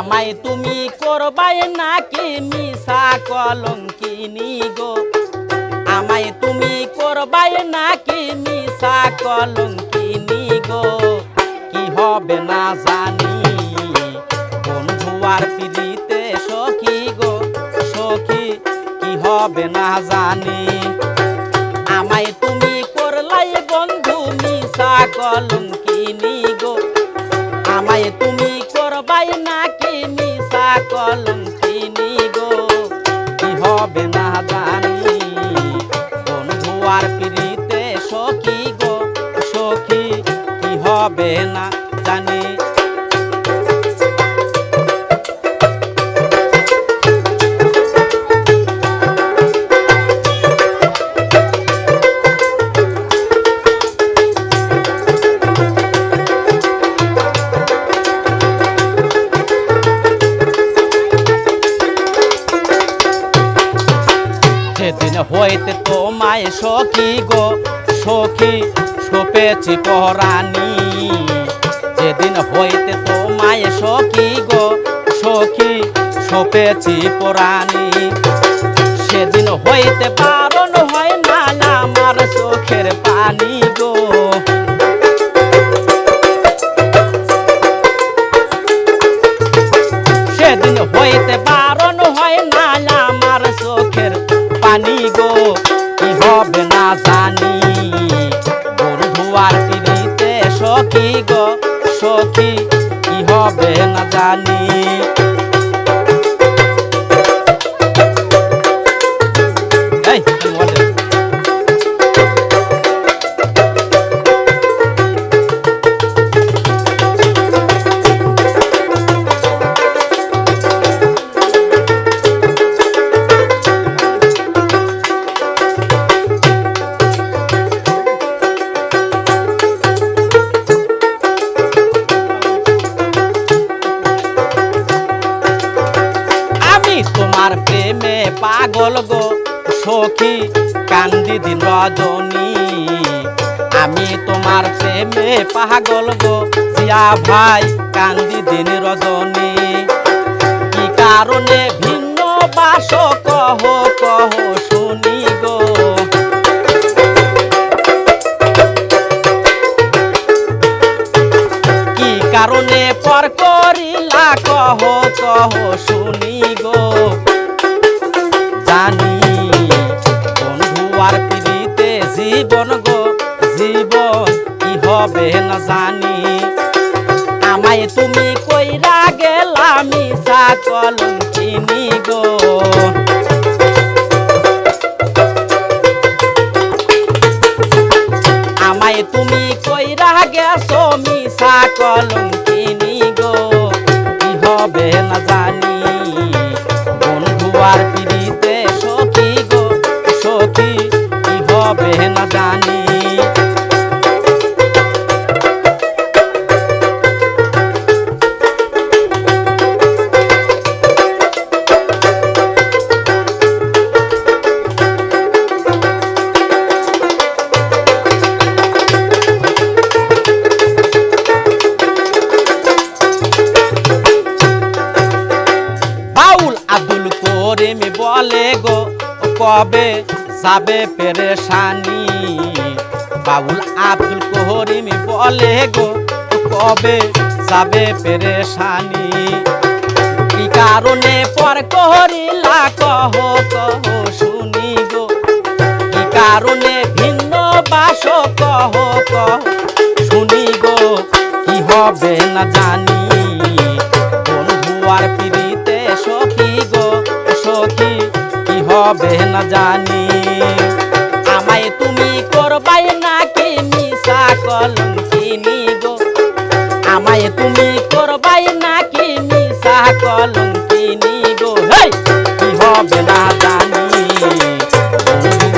আমায় তুমি করবাই নাকি মিশা কলঙ্কিনি গো? আমায় তুমি করবাই নাকি মিশা কলঙ্কিনি গো? কি হবে না জানি, বন্ধু আর পিড়িতে সখী গো? সখী, কি হবে না জানি? আমায় তুমি করলাই বন্ধু মিশা কলঙ্কিনি আর পিড়িতে সখী গো সখী কি হবে না জানি। সেদিন হইতে তোমায় সখী গো, সখী সোপেছি পরানি যেদিন হইতে তোমায় সখী গো, সখী সোপেছি পরানি সেদিন হইতে পারণ হয় না আমার চোখের পানি গো। গো সখী কি হবে না জানি। সখী, কান্দি দিন রজনী আমি তোমার প্রেমে পাগল গো, জিয়া ভাই, কান্দি দিন রজনী। কি কারণে ভিন্ন বাস কহ কহ শুনি গো। কি কারণে পর করিলা কহ কহ শুনি না আমায় তুমি কইরা গেলা মিশা কলঙ্কিনি গো। আমায় তুমি কইরা গেছো মিশা কলঙ্কিনি গো। কি হবে না বন্ধু আর পিড়িতে সখী গো, সখী, কি হবে বলে গো কবে যাবে পেরেশানি? বাউল আব্দুল করিম বলে গো কবে যাবে পেরেশানি? কি কারণে পর করিলা কহ কহ শুনি গো? কি কারণে ভিন্ন বাস কহ কহ শুনি গো? কি হবে না জানি। হবে না জানি। আমায় তুমি করবাই নাকি মিশা কলঙ্কিনি গো? আমায় তুমি করবাই নাকি মিশা কলঙ্কিনি গো? হেই, কি হবে না জানি।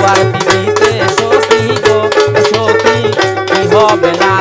বন্ধু পিড়িতে সখী গো, সখী, কি হবে না